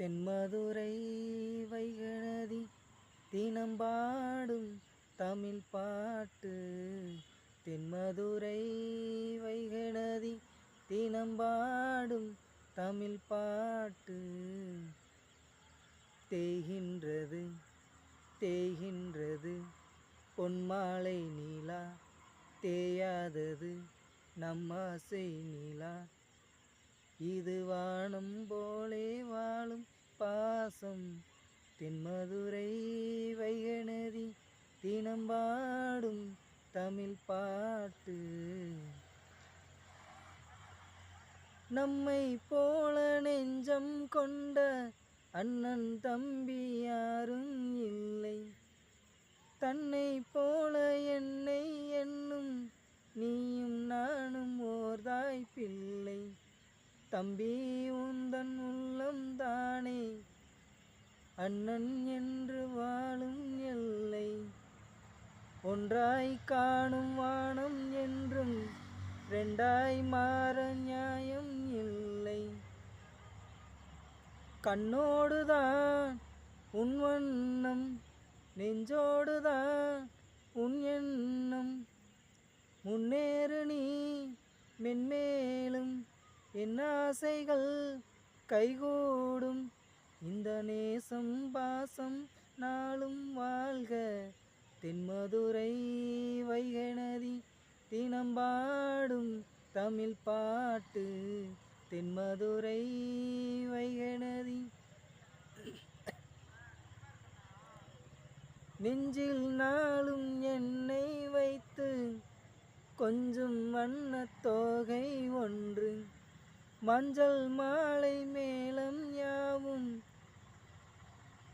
தென்மதுரை வைகணதி தினம் பாடும் தமிழ் பாட்டு. தென்மதுரை வைகணதி தினம் பாடும் தமிழ் பாட்டு. தேய்கின்றது தேய்கின்றது பொன்மாலை நீலா. தேயாதது நம்மாசை நீலா. இது வானம் போலே வாழும் பாசம். தென்மதுரை வைகநதி தினம் பாடும் தமிழ் பாட்டு. நம்மை போல நெஞ்சம் கொண்ட அண்ணன் தம்பி யாரும் இல்லை. தன்னை போல என்னை என்னும் நீயும் நானும் ஓர்தாய் பிள்ளை. தம்பி உந்தன் உள்ளம் தானே. அண்ணன் என்று வாழும் எல்லை. ஒன்றாய் காணும் வானம் என்றும் ரெண்டாய் மாற நியாயம் இல்லை. கண்ணோடுதான் உன் வண்ணம் நெஞ்சோடுதான் உன் எண்ணம். முன்னேறு நீ மென்மேலும் என் ஆசைகள் கைகூடும். இந்த நேசம் பாசம் நாளும் வாழ்க. தென்மதுரை வைகணதி தினம் பாடும் தமிழ் பாட்டு. தென்மதுரை வைகணதி நெஞ்சில் நாளும் என்னை வைத்து. கொஞ்சம் வண்ணத் தொகை ஒன்று. மஞ்சள் மாலை மேளம் யாவும்.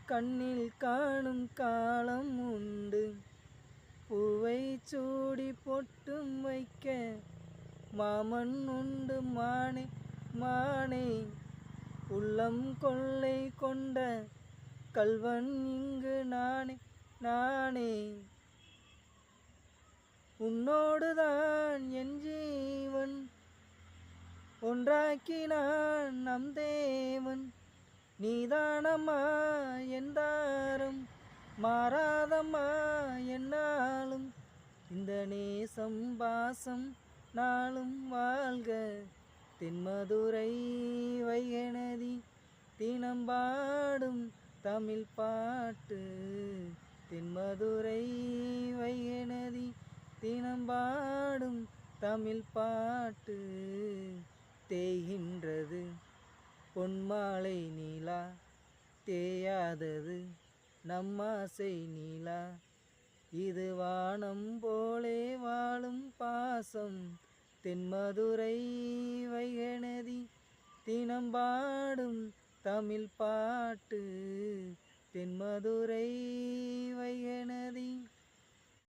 கண்ணில் காணும் காலம் உண்டு. பூவை சூடி பொட்டும் வைக்க மாமன் உண்டு மானே மானே. உள்ளம் கொள்ளை கொண்ட கல்வன் இங்கு நானே நானே. உன்னோடுதான் என் ஜீவன் ஒன்றாக்கினான் நம் தேவன். நீதானம்மா என் மாறாதம்மா என்னாலும். இந்த நேசம் பாசம் நாளும் வாழ்க. தென்மதுரை வைகணதி தினம் பாடும் தமிழ் பாட்டு. தென்மதுரை வைகணதி தினம் பாடும் தமிழ் பாட்டு. பொன்மாலை நீலா தேயாதது நம்மாசை நீலா. இது வானம் போலே வாழும் பாசம் தென்மதுரை வைகநதி தினம் பாடும் தமிழ் பாட்டு. தென்மதுரை வைகநதி